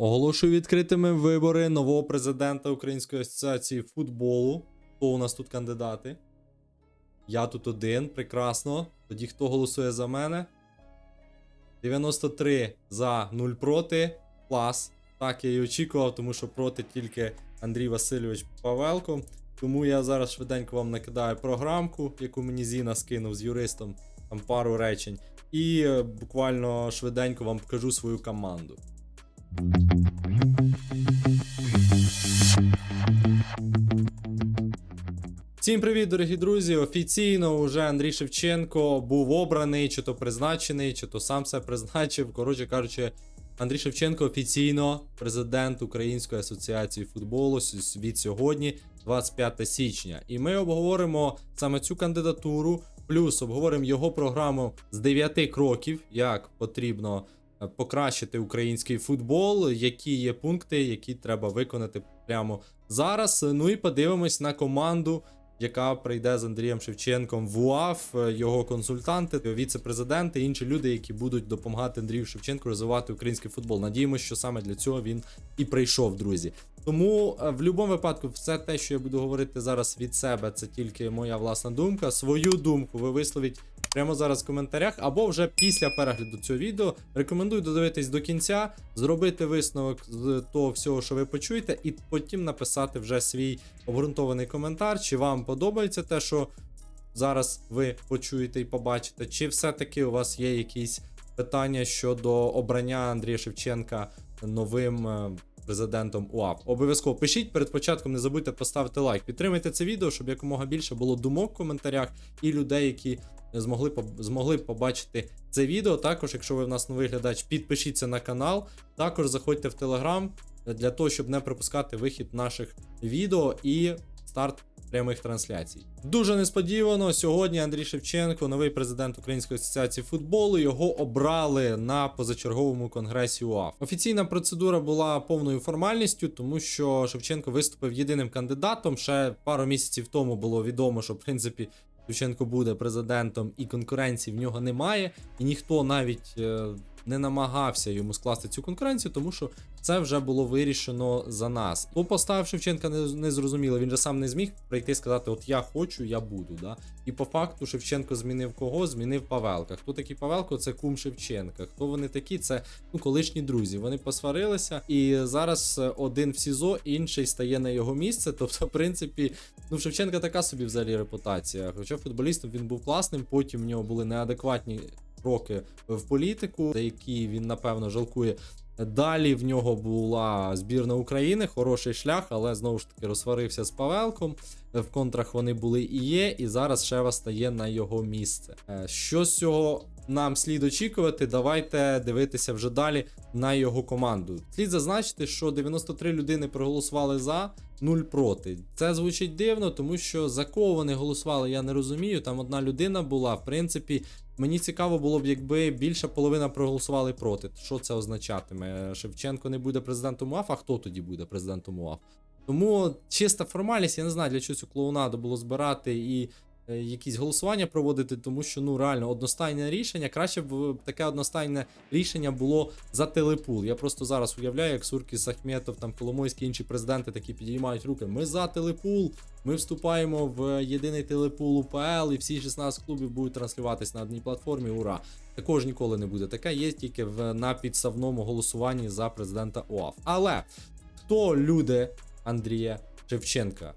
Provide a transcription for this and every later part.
Оголошую відкритими вибори нового президента Української асоціації футболу. Хто у нас тут кандидати? Я тут один, прекрасно. Тоді хто голосує за мене? 93 за 0 проти. Клас. Так я і очікував, тому що проти тільки Андрій Васильович Павелко. Тому я зараз швиденько вам накидаю програмку, яку мені Зіна скинув з юристом, там пару речень. І е, буквально швиденько вам покажу свою команду. Всім привіт, дорогі друзі! Офіційно уже Андрій Шевченко був обраний, чи то призначений, чи то сам себе призначив. Коротше кажучи, Андрій Шевченко офіційно президент Української асоціації футболу від сьогодні, 25 січня. І ми обговоримо саме цю кандидатуру, плюс обговоримо його програму з 9 кроків, як потрібно е, покращити український футбол, які є пункти, які треба виконати прямо зараз. Ну і подивимось на команду, яка прийде з Андрієм Шевченком в УАФ, е, його консультанти, віце-президенти, інші люди, які будуть допомагати Андрію Шевченку розвивати український футбол. Надіємося, що саме для цього він і прийшов, друзі. Тому е, в будь-якому випадку, все те, що я буду говорити зараз від себе, це тільки моя власна думка. Свою думку ви висловіть прямо зараз в коментарях, або вже після перегляду цього відео. Рекомендую додивитись до кінця, зробити висновок з того всього, що ви почуєте, і потім написати вже свій обґрунтований коментар, чи вам подобається те, що зараз ви почуєте і побачите, чи все-таки у вас є якісь питання щодо обрання Андрія Шевченка новим. Президентом УАВ. Обов'язково пишіть перед початком, не забудьте поставити лайк. Підтримайте це відео, щоб якомога більше було думок в коментарях і людей, які змогли змогли побачити це відео. Також, якщо ви в нас новий глядач, підпишіться на канал. Також заходьте в Телеграм для того, щоб не пропускати вихід наших відео і старт прямих трансляцій. Дуже несподівано сьогодні Андрій Шевченко, новий президент Української асоціації футболу. Його обрали на позачерговому конгресі УАФ. Офіційна процедура була повною формальністю, тому що Шевченко виступив єдиним кандидатом. Ще пару місяців тому було відомо, що в принципі. Шевченко буде президентом і конкуренції в нього немає, і ніхто навіть е, не намагався йому скласти цю конкуренцію, тому що це вже було вирішено за нас. Хто поставив Шевченка, не, не зрозуміло. Він же сам не зміг прийти і сказати: От я хочу, я буду. Да? І по факту Шевченко змінив кого? Змінив Павелка. Хто такий Павелко? Це кум Шевченка. Хто вони такі? Це ну, колишні друзі. Вони посварилися, і зараз один в СІЗО, інший стає на його місце. Тобто, в принципі, ну Шевченка така собі взагалі репутація. Хоча футболістом він був класним, потім в нього були неадекватні кроки в політику, за які він напевно жалкує. Далі в нього була збірна України, хороший шлях, але знову ж таки розсварився з Павелком. В контрах вони були і є, і зараз Шева стає на його місце. Е, Що з цього нам слід очікувати? Давайте дивитися вже далі на його команду. Слід зазначити, що 93 людини проголосували за, 0 проти. Це звучить дивно, тому що за кого вони голосували, я не розумію. Там одна людина була. В принципі, мені цікаво було б, якби більша половина проголосували проти. Що це означатиме? Шевченко не буде президентом УАФ, а хто тоді буде президентом УАФ? Тому чиста формальність, я не знаю, для чого цю клоунаду було збирати і якісь голосування проводити, тому що ну реально одностайне рішення. Краще б е, таке одностайне рішення було за телепул. Я просто зараз уявляю, як Суркіс Ахметов, там Коломойські інші президенти такі підіймають руки. Ми за телепул. Ми вступаємо в єдиний телепул УПЛ, і всі 16 клубів будуть транслюватись на одній платформі. Ура! Також ніколи не буде. Таке є тільки в на підставному голосуванні за президента ОАФ. Але хто люди Андрія Шевченка?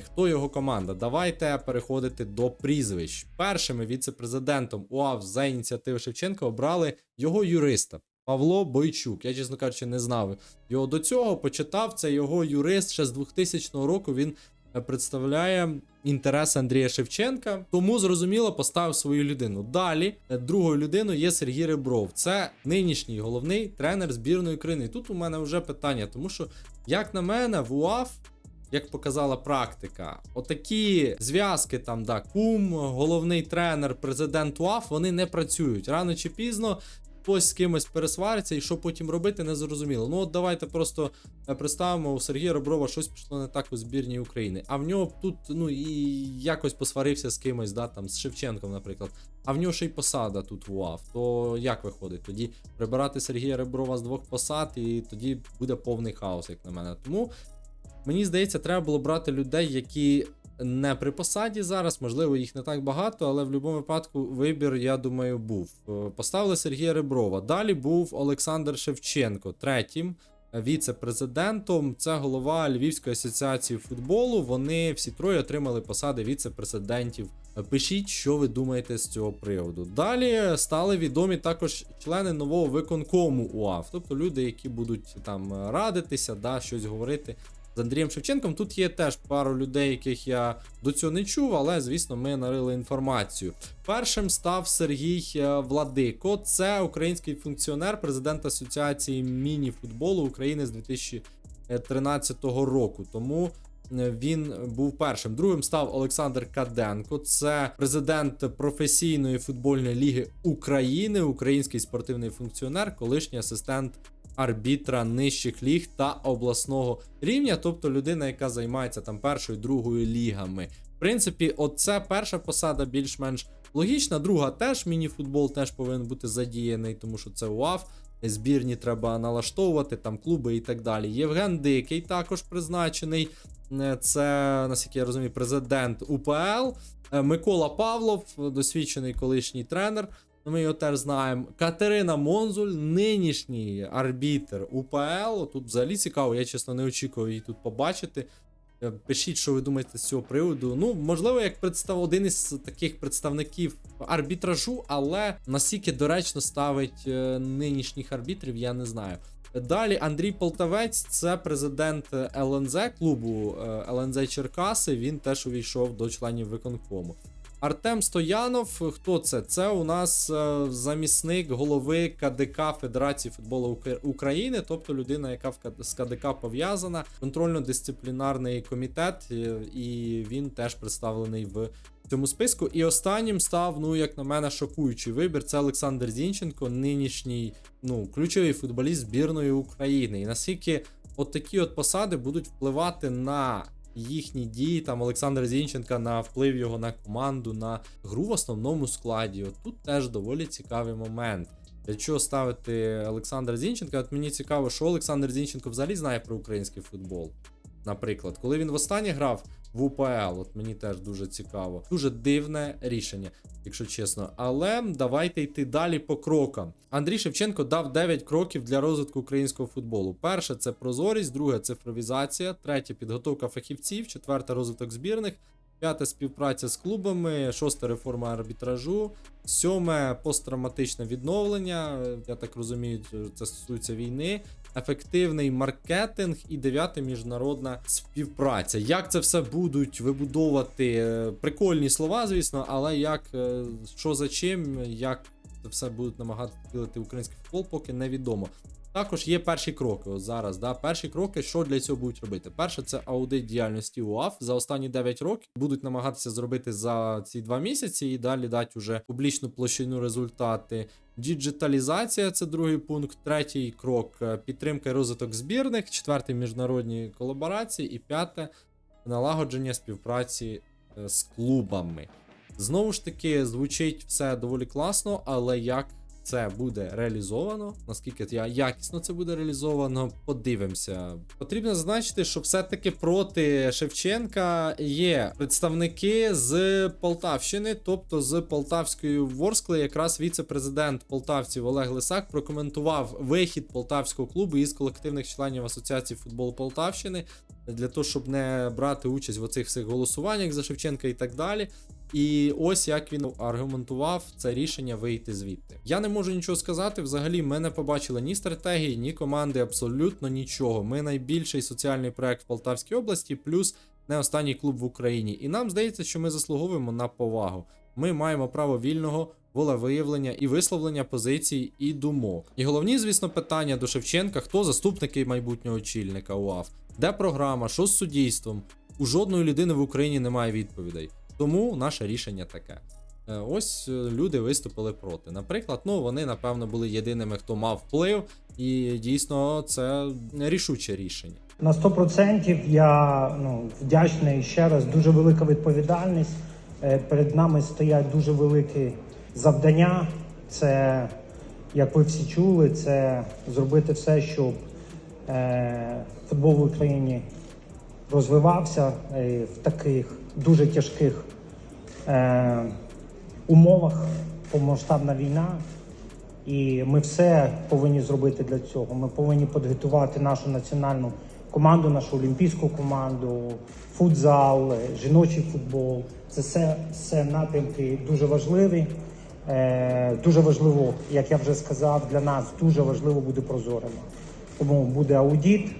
Хто його команда? Давайте переходити до прізвищ. Першими віце-президентом УАФ за ініціативи Шевченка обрали його юриста Павло Бойчук. Я, чесно кажучи, не знав його до цього. Почитав це його юрист ще з 2000 року. Він е, представляє інтерес Андрія Шевченка, тому зрозуміло поставив свою людину. Далі е, другою людиною є Сергій Ребров. Це нинішній головний тренер збірної України. І тут у мене вже питання, тому що, як на мене, в УАФ. Як показала практика, отакі зв'язки там, да, кум, головний тренер, президент УАФ, вони не працюють. Рано чи пізно хтось з кимось пересвариться, і що потім робити, не зрозуміло. Ну от давайте просто е, представимо, у Сергія Реброва щось пішло не так у збірній України. А в нього тут, ну і якось посварився з кимось, да, там, з Шевченком, наприклад. А в нього ще й посада тут в УАВ. То як виходить? Тоді прибирати Сергія Реброва з двох посад, і тоді буде повний хаос, як на мене. Тому мені здається, треба було брати людей, які не при посаді зараз, можливо, їх не так багато, але в будь-якому випадку вибір, я думаю, був. Е, Поставили Сергія Реброва. Далі був Олександр Шевченко, третім віце-президентом. Це голова Львівської асоціації футболу. Вони всі троє отримали посади віце-президентів. Пишіть, що ви думаєте з цього приводу. Далі стали відомі також члени нового виконкому УАФ, тобто люди, які будуть там радитися, да, щось говорити з Андрієм Шевченком. Тут є теж пару людей, яких я до цього не чув, але звісно, ми нарили інформацію. Першим став Сергій е, Владико. Це український функціонер, президент Асоціації міні-футболу України з 2013 року. Тому е, він був першим. Другим став Олександр Каденко. Це президент професійної футбольної ліги України, український спортивний функціонер, колишній асистент арбітра нижчих ліг та обласного рівня, тобто людина, яка займається там першою другою лігами. В принципі, оце перша посада більш-менш логічна. Друга теж міні-футбол теж повинен бути задіяний, тому що це УАФ. Збірні треба налаштовувати, там клуби і так далі. Євген Дикий також призначений. Е, Це, наскільки я розумію, президент УПЛ. Е, Микола Павлов, досвідчений колишній тренер. Ми його теж знаємо. Катерина Монзуль, нинішній арбітр УПЛ. Тут взагалі цікаво, я чесно не очікував її тут побачити. Е, Пишіть, що ви думаєте з цього приводу. Ну, можливо, як представ один із таких представників арбітражу, але наскільки доречно ставить е, нинішніх арбітрів, я не знаю. Далі Андрій Полтавець, це президент ЛНЗ клубу е, ЛНЗ Черкаси. Він теж увійшов до членів виконкому. Артем Стоянов, хто це? Це у нас е, замісник голови КДК Федерації футболу України, тобто людина, яка в з КДК пов'язана, контрольно-дисциплінарний комітет, е, і він теж представлений в цьому списку. І останнім став, ну як на мене, шокуючий вибір. Це Олександр Зінченко, нинішній ну, ключовий футболіст збірної України. І наскільки от такі от посади будуть впливати на їхні дії, там Олександра Зінченка на вплив його на команду, на гру в основному складі. От тут теж доволі цікавий момент. Для чого ставити Олександра Зінченка? От мені цікаво, що Олександр Зінченко взагалі знає про український футбол. Наприклад, коли він востаннє грав в УПЛ, от мені теж дуже цікаво. Дуже дивне рішення, якщо чесно. Але давайте йти далі по крокам. Андрій Шевченко дав 9 кроків для розвитку українського футболу. Перше це прозорість, друге цифровізація, третє підготовка фахівців, четверте розвиток збірних. П'яте співпраця з клубами, шосте реформа арбітражу, сьоме посттравматичне відновлення. Я так розумію, це стосується війни. Ефективний маркетинг і дев'яте міжнародна співпраця. Як це все будуть вибудовувати? Е, Прикольні слова, звісно, але як е, що за чим, як це все будуть намагатися втілити український футбол, поки невідомо. Також є перші кроки. От зараз, да, перші кроки, що для цього будуть робити? Перше, це аудит діяльності УАФ за останні 9 років. Будуть намагатися зробити за ці 2 місяці і далі дати вже публічну площину результати. Діджиталізація це другий пункт. Третій крок е, підтримка і розвиток збірних, четвертий міжнародні колаборації, і п'яте налагодження співпраці е, з клубами. Знову ж таки, звучить все доволі класно, але як це буде реалізовано, наскільки я- якісно це буде реалізовано, подивимося. Потрібно зазначити, що все-таки проти Шевченка є представники з Полтавщини, тобто з Полтавської Ворскли, якраз віце-президент полтавців Олег Лисак прокоментував вихід полтавського клубу із колективних членів Асоціації футболу Полтавщини для того, щоб не брати участь в оцих всіх голосуваннях за Шевченка і так далі. І ось як він аргументував це рішення вийти звідти. Я не можу нічого сказати. Взагалі, ми не побачили ні стратегії, ні команди, абсолютно нічого. Ми найбільший соціальний проект в Полтавській області, плюс не останній клуб в Україні. І нам здається, що ми заслуговуємо на повагу. Ми маємо право вільного волевиявлення і висловлення позицій і думок. І головні, звісно, питання до Шевченка: хто заступники майбутнього очільника УАФ? Де програма? Що з суддійством? У жодної людини в Україні немає відповідей. Тому наше рішення таке. Е, Ось е, люди виступили проти. Наприклад, ну вони напевно були єдиними, хто мав вплив, і дійсно це рішуче рішення. На 100% я ну, вдячний ще раз. Дуже велика відповідальність. Е, Перед нами стоять дуже великі завдання. Це, як ви всі чули, це зробити все, щоб футбол в Україні розвивався е, в таких дуже тяжких е, умовах, повномасштабна війна. І ми все повинні зробити для цього. Ми повинні підготувати нашу національну команду, нашу олімпійську команду, футзал, е, жіночий футбол. Це все, все напрямки дуже важливі. Дуже важливо, як я вже сказав, для нас дуже важливо буде прозорими. Тому буде аудіт.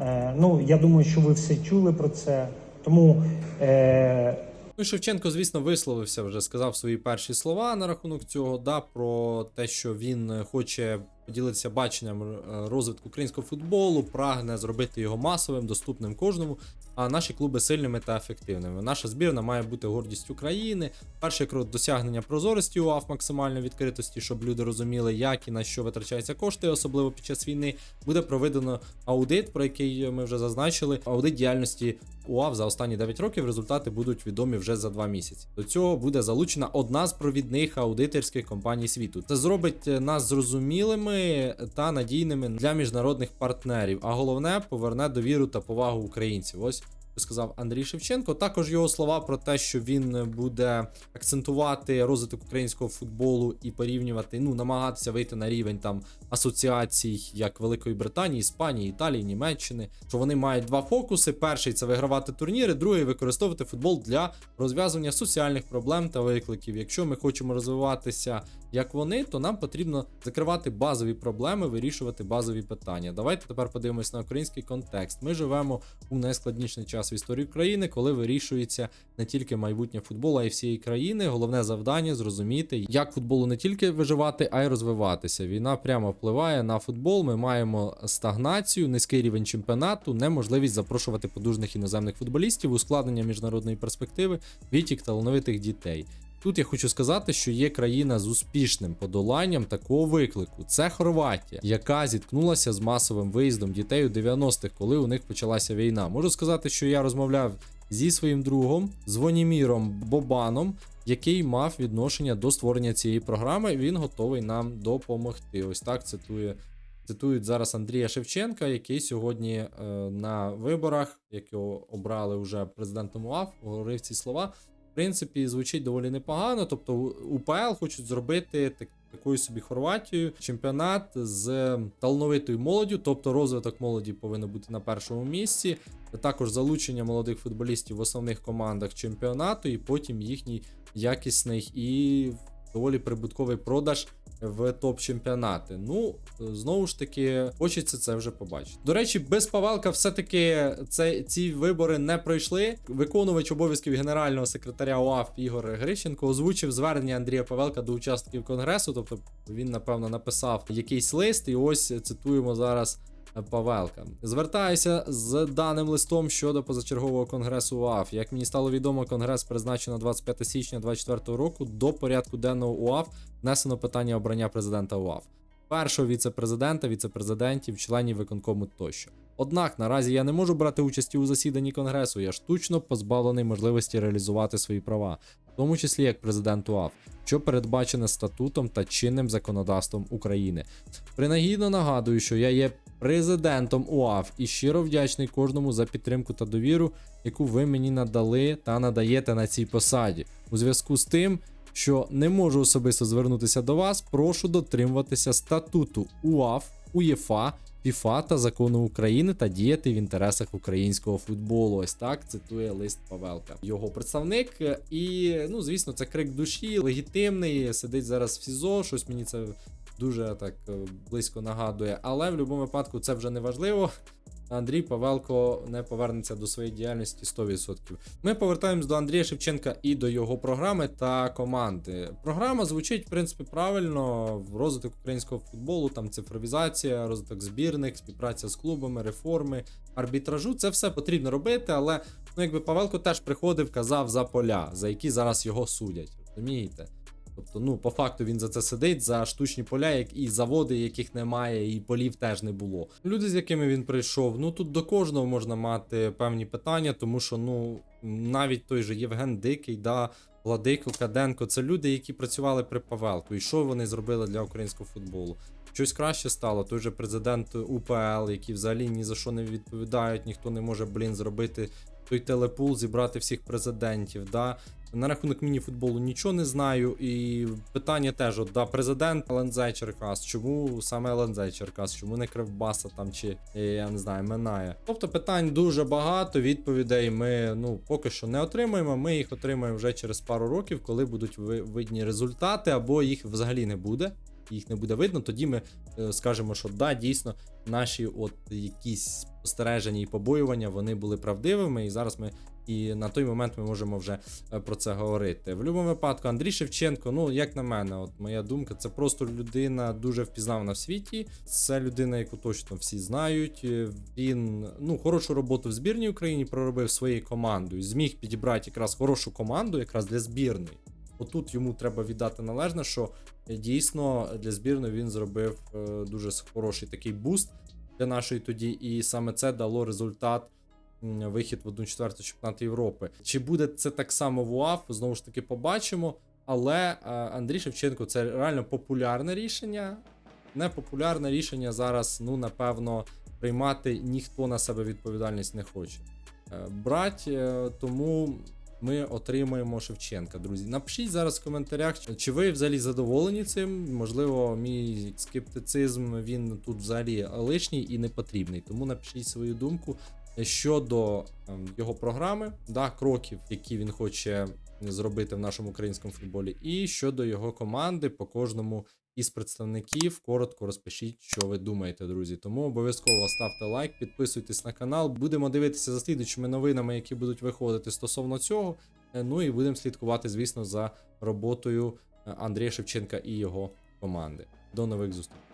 Е, ну, я думаю, що ви все чули про це. Тому е, Ну, Шевченко, звісно, висловився вже, сказав свої перші слова на рахунок цього, да, про те, що він хоче поділитися баченням е, розвитку українського футболу, прагне зробити його масовим, доступним кожному. А наші клуби сильними та ефективними. Наша збірна має бути гордістю країни. Перший крок досягнення прозорості УАФ максимальної відкритості, щоб люди розуміли, як і на що витрачаються кошти, особливо під час війни. Буде проведено аудит, про який ми вже зазначили. Аудит діяльності УАВ за останні 9 років результати будуть відомі вже за 2 місяці. До цього буде залучена одна з провідних аудиторських компаній світу. Це зробить е, нас зрозумілими та надійними для міжнародних партнерів. А головне поверне довіру та повагу українців. Ось сказав Андрій Шевченко. Також його слова про те, що він буде акцентувати розвиток українського футболу і порівнювати, ну намагатися вийти на рівень там асоціацій, як Великої Британії, Іспанії, Італії, Німеччини. Що вони мають два фокуси: перший це вигравати турніри, другий використовувати футбол для розв'язування соціальних проблем та викликів. Якщо ми хочемо розвиватися як вони, то нам потрібно закривати базові проблеми, вирішувати базові питання. Давайте тепер подивимось на український контекст. Ми живемо у найскладніший час в історії України, коли вирішується не тільки майбутнє футболу, а й всієї країни. Головне завдання зрозуміти, як футболу не тільки виживати, а й розвиватися. Війна прямо впливає на футбол. Ми маємо стагнацію, низький рівень чемпіонату, неможливість запрошувати подужних іноземних футболістів, ускладнення міжнародної перспективи, відтік талановитих дітей. Тут я хочу сказати, що є країна з успішним подоланням такого виклику. Це Хорватія, яка зіткнулася з масовим виїздом дітей у 90-х, коли у них почалася війна. Можу сказати, що я розмовляв зі своїм другом, з Воніміром Бобаном, який мав відношення до створення цієї програми. Він готовий нам допомогти. Ось так цитує. Цитують зараз Андрія Шевченка, який сьогодні е, на виборах, якого обрали вже президентом УАФ, говорив ці слова принципі, звучить доволі непогано. Тобто, УПЛ хочуть зробити так, такою собі Хорватією чемпіонат з талановитою молоддю, тобто розвиток молоді повинен бути на першому місці. Також залучення молодих футболістів в основних командах чемпіонату, і потім їхній якісний і доволі прибутковий продаж в топ-чемпіонати. Ну, знову ж таки, хочеться це вже побачити. До речі, без Павелка все-таки це, ці вибори не пройшли. Виконувач обов'язків генерального секретаря ОАФ Ігор Грищенко озвучив звернення Андрія Павелка до учасників конгресу. Тобто він, напевно, написав якийсь лист, і ось цитуємо зараз. Павелка. Звертаюся з даним листом щодо позачергового конгресу УАФ. Як мені стало відомо, конгрес призначено 25 січня 2024 року. До порядку денного УАФ внесено питання обрання президента УАФ, першого віце-президента, віце-президентів, членів виконкому тощо. Однак наразі я не можу брати участі у засіданні конгресу. Я штучно позбавлений можливості реалізувати свої права, в тому числі як президент УАФ, що передбачене статутом та чинним законодавством України. Принагідно нагадую, що я є президентом УАФ і щиро вдячний кожному за підтримку та довіру, яку ви мені надали та надаєте на цій посаді. У зв'язку з тим, що не можу особисто звернутися до вас, прошу дотримуватися статуту УАФ, УЄФА, ФІФА та закону України та діяти в інтересах українського футболу. Ось так цитує лист Павелка. Його представник. І ну, звісно, це крик душі, легітимний. Сидить зараз в СІЗО. Щось мені це дуже так е, близько нагадує. Але в будь-якому випадку це вже не важливо. Андрій Павелко не повернеться до своєї діяльності 100%. Ми повертаємось до Андрія Шевченка і до його програми та команди. Програма звучить, в принципі, правильно. В розвиток українського футболу, там цифровізація, розвиток збірних, співпраця з клубами, реформи, арбітражу. Це все потрібно робити, але ну, якби Павелко теж приходив, казав за поля, за які зараз його судять. Розумієте? Тобто, ну, по факту він за це сидить, за штучні поля, як і заводи, яких немає, і полів теж не було. Люди, з якими він прийшов, ну тут до кожного можна мати певні питання, тому що ну навіть той же Євген Дикий, да, Владико Каденко, це люди, які працювали при Павелку. І що вони зробили для українського футболу? Щось краще стало. Той же президент УПЛ, які взагалі ні за що не відповідають, ніхто не може, блін, зробити той телепул, зібрати всіх президентів. Да? На рахунок міні-футболу нічого не знаю. І питання теж: от, да, президент ЛНЗ Черкас. Чому саме ЛНЗ Черкас? Чому не Кривбаса там чи е, я не знаю, Минає? Тобто питань дуже багато. Відповідей ми ну поки що не отримуємо. Ми їх отримаємо вже через пару років, коли будуть видні результати, або їх взагалі не буде. Їх не буде видно, тоді ми е, скажемо, що да, дійсно наші от якісь спостереження і побоювання вони були правдивими, і зараз ми і на той момент ми можемо вже е, про це говорити. В будь-якому випадку, Андрій Шевченко, ну як на мене, от моя думка, це просто людина дуже впізнавана в світі. Це людина, яку точно всі знають. Е, Він ну хорошу роботу в збірній Україні проробив своєю командою. Зміг підібрати якраз хорошу команду, якраз для збірної. Отут йому треба віддати належне, що е, дійсно для збірної він зробив дуже хороший такий буст для нашої тоді, і саме це дало результат. Вихід в 1-4 чемпіонату Європи. Чи буде це так само в УАФ? Знову ж таки, побачимо. Але е, Андрій Шевченко це реально популярне рішення. Непопулярне рішення зараз, ну напевно, приймати ніхто на себе відповідальність не хоче. Е, Брать, е, тому ми отримуємо Шевченка. Друзі, напишіть зараз в коментарях, чи ви взагалі задоволені цим. Можливо, мій скептицизм він тут взагалі лишній і не потрібний. Тому напишіть свою думку щодо ем, його програми, да, кроків, які він хоче зробити в нашому українському футболі, і щодо його команди по кожному із представників. Коротко розпишіть, що ви думаєте, друзі. Тому обов'язково ставте лайк, підписуйтесь на канал. Будемо дивитися за слідучими новинами, які будуть виходити стосовно цього. Е, Ну і будемо слідкувати, звісно, за роботою е, Андрія Шевченка і його команди. До нових зустрічей.